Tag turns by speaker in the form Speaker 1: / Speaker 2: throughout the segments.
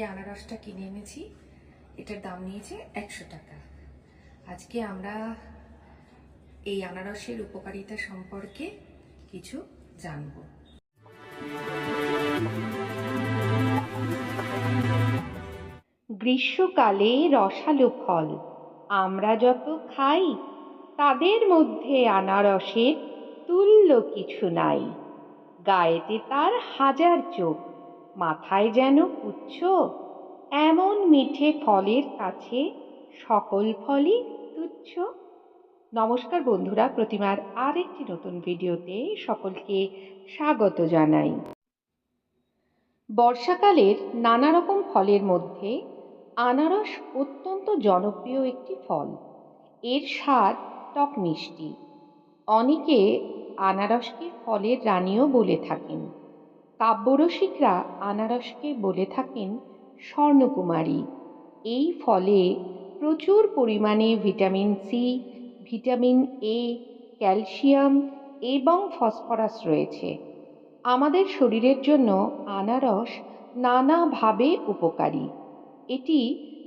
Speaker 1: আজকে আনারসটা কিনে এনেছি। এটার দাম নিয়েছে একশো টাকা। আজকে আমরা এই আনারসের উপকারিতা সম্পর্কে কিছু জানব।
Speaker 2: গ্রীষ্মকালে রসালো ফল আমরা যত খাই, তাদের মধ্যে আনারসের তুল্য কিছু নাই। গায়েতে তার হাজার চোখ। মাথায় যেন পুচ্ছ এমন মিঠে ফলের কাছে সকল ফলই তুচ্ছ। নমস্কার বন্ধুরা, প্রতিমার আরেকটি নতুন ভিডিওতে সকলকে স্বাগত জানাই। বর্ষাকালের নানা রকম ফলের মধ্যে আনারস অত্যন্ত জনপ্রিয় একটি ফল। এর স্বাদ টক মিষ্টি অনেকে আনারসকে ফলের রানীও বলে থাকেন। কাব্যরসিকরা আনারসকে বলে থাকেন স্বর্ণকুমারী। এই ফলে প্রচুর পরিমাণে vitamin C, vitamin A, calcium এবং ফসফরাস রয়েছে। আমাদের শরীরের জন্য আনারস নানাভাবে উপকারী। এটি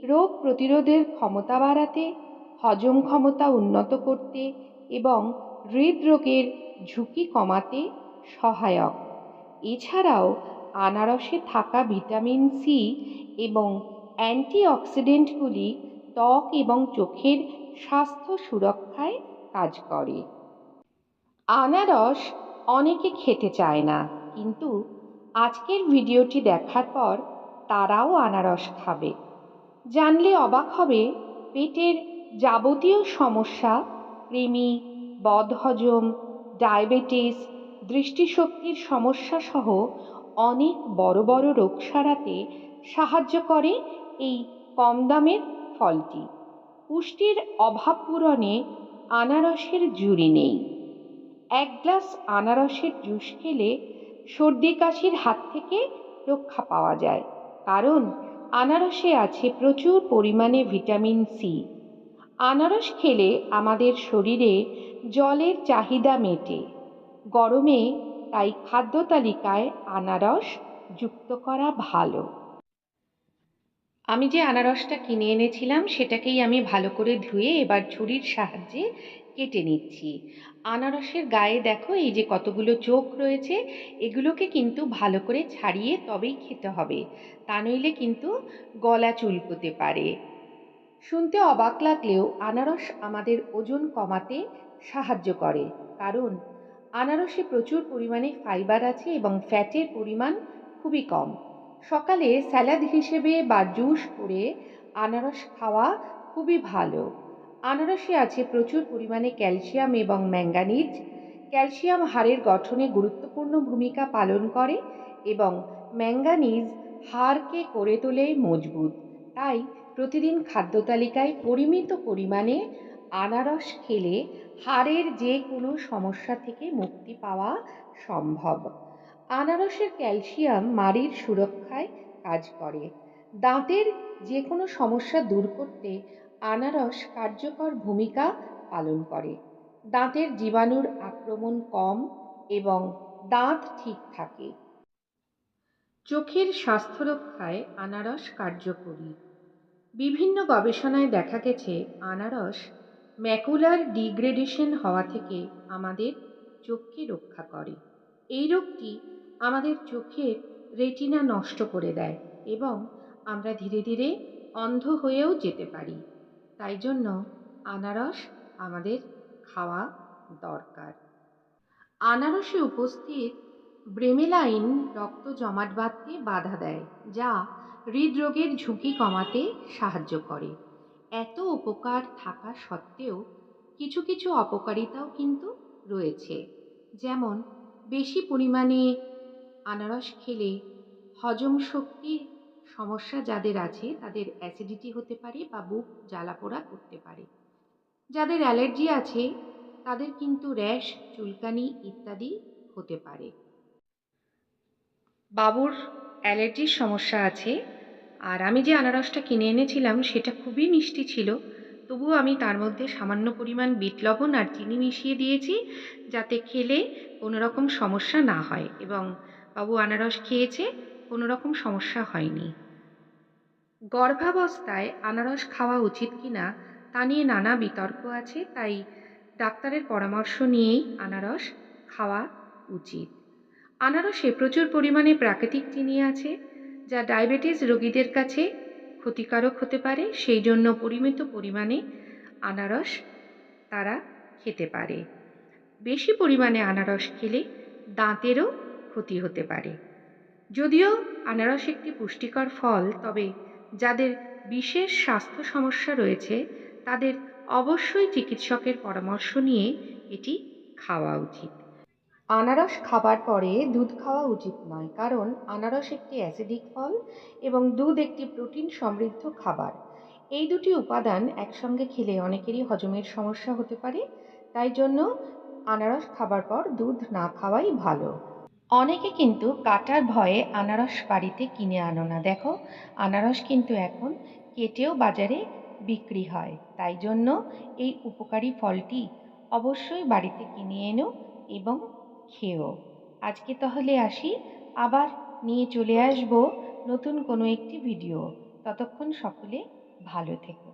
Speaker 2: রোগ প্রতিরোধের ক্ষমতা বাড়াতে, হজম ক্ষমতা উন্নত করতে এবং হৃদরোগের ঝুঁকি কমাতে সহায়ক। এছাড়াও আনারসে থাকা ভিটামিন সি এবং অ্যান্টিঅক্সিডেন্টগুলি ত্বক এবং চোখের স্বাস্থ্য সুরক্ষায় কাজ করে। আনারস অনেকে খেতে চায় না, কিন্তু আজকের ভিডিওটি দেখার পর তারাও আনারস খাবে। জানলে অবাক হবে, পেটের যাবতীয় সমস্যা, কৃমি, বদহজম, ডায়াবেটিস দৃষ্টিশক্তির সমস্যা সহ অনেক বড় বড় রোগ সারাতে সাহায্য করে এই কম দামের ফলটি। পুষ্টির অভাব পূরণে আনারসের জুড়ি নেই। এক গ্লাস আনারসের জুস খেলে সর্দি কাশির হাত থেকে রক্ষা পাওয়া যায়, কারণ আনারসে আছে প্রচুর পরিমাণে ভিটামিন সি আনারস খেলে আমাদের শরীরে জলের চাহিদা মেটে। গরমে তাই খাদ্য তালিকায় আনারস যুক্ত করা ভালো।
Speaker 1: আমি যে আনারসটা কিনে এনেছিলাম, সেটাকেই আমি ভালো করে ধুয়ে এবার ছুরির সাহায্যে কেটে নিচ্ছি। আনারসের গায়ে দেখো, এই যে কতগুলো চোখ রয়েছে, এগুলোকে কিন্তু ভালো করে ছাড়িয়ে তবেই খেতে হবে। তা নইলে কিন্তু গলা চুলকোতে পারে। শুনতে অবাক লাগলেও আনারস আমাদের ওজন কমাতে সাহায্য করে, কারণ আনারসে প্রচুর পরিমাণে ফাইবার আছে এবং ফ্যাটের পরিমাণ খুবই কম। সকালে স্যালাড হিসেবে বা জুস করে আনারস খাওয়া খুবই ভালো। আনারসে আছে প্রচুর পরিমাণে ক্যালসিয়াম এবং ম্যাঙ্গানিজ। ক্যালসিয়াম হাড়ের গঠনে গুরুত্বপূর্ণ ভূমিকা পালন করে এবং ম্যাঙ্গানিজ হাড়কে করে তোলে মজবুত। তাই প্রতিদিন খাদ্য তালিকায় পরিমিত পরিমাণে আনারস খেলে হাড়ের যে কোনো সমস্যা থেকে মুক্তি পাওয়া সম্ভব। আনারসের ক্যালসিয়াম মাড়ির সুরক্ষায় কাজ করে। দাঁতের যে কোনো সমস্যা দূর করতে আনারস কার্যকর ভূমিকা পালন করে। দাঁতের জীবাণুর আক্রমণ কম এবং দাঁত ঠিক থাকে। চোখের স্বাস্থ্য রক্ষায় আনারস কার্যকরী। বিভিন্ন গবেষণায় দেখা গেছে, আনারস ম্যাকুলার ডিগ্রেডেশন হওয়া থেকে আমাদের চোখকে রক্ষা করে। এই রোগটি আমাদের চোখের রেটিনা নষ্ট করে দেয় এবং আমরা ধীরে ধীরে অন্ধ হয়েও যেতে পারি। তাই জন্য আনারস আমাদের খাওয়া দরকার। আনারসে উপস্থিত ব্রেমেলাইন রক্ত জমাট বাঁধতে বাধা দেয়, যা হৃদরোগের ঝুঁকি কমাতে সাহায্য করে। এত উপকার থাকা সত্ত্বেও কিছু কিছু অপকারিতাও কিন্তু রয়েছে। যেমন, বেশি পরিমাণে আনারস খেলে হজম শক্তির সমস্যা যাদের আছে, তাদের অ্যাসিডিটি হতে পারে বা বুক জ্বালাপোড়া করতে পারে। যাদের অ্যালার্জি আছে, তাদের কিন্তু র্যাশ, চুলকানি ইত্যাদি হতে পারে। বাবুর অ্যালার্জির সমস্যা আছে আর আমি যে আনারসটা কিনে এনেছিলাম সেটা খুবই মিষ্টি ছিল। তবুও আমি তার মধ্যে সামান্য পরিমাণ বিট লবণ আর চিনি মিশিয়ে দিয়েছি যাতে খেলে কোনো রকম সমস্যা না হয় এবং বাবু আনারস খেয়েছে কোনো রকম সমস্যা হয়নি। গর্ভাবস্থায় আনারস খাওয়া উচিত কি না তা নিয়ে নানা বিতর্ক আছে, তাই ডাক্তারের পরামর্শ নিয়েই আনারস খাওয়া উচিত। আনারসে প্রচুর পরিমাণে প্রাকৃতিক চিনি আছে যা ডায়াবেটিস রোগীদের কাছে ক্ষতিকারক হতে পারে, সেই জন্য পরিমিত পরিমাণে আনারস তারা খেতে পারে। বেশি পরিমাণে আনারস খেলে দাঁতেরও ক্ষতি হতে পারে। যদিও আনারস একটি পুষ্টিকর ফল, তবে যাদের বিশেষ স্বাস্থ্য সমস্যা রয়েছে, তাদের অবশ্যই চিকিৎসকের পরামর্শ নিয়ে এটি খাওয়া উচিত।
Speaker 2: আনারস খাবার পরে দুধ খাওয়া উচিত নয়, কারণ আনারস একটি অ্যাসিডিক ফল এবং দুধ একটি প্রোটিন সমৃদ্ধ খাবার। এই দুটি উপাদান একসঙ্গে খেলে অনেকেরই হজমের সমস্যা হতে পারে, তাই জন্য আনারস খাবার পর দুধ না খাওয়াই ভালো। অনেকে কিন্তু কাটার ভয়ে আনারস বাড়িতে কিনে আনো না। দেখো, আনারস কিন্তু এখন কেটেও বাজারে বিক্রি হয়, তাই জন্য এই উপকারী ফলটি অবশ্যই বাড়িতে কিনে এনো এবং খেও আজকে তাহলে আসি, আবার নিয়ে চলে আসব নতুন কোনো একটি ভিডিও। ততক্ষণ সকলে ভালো থেকো।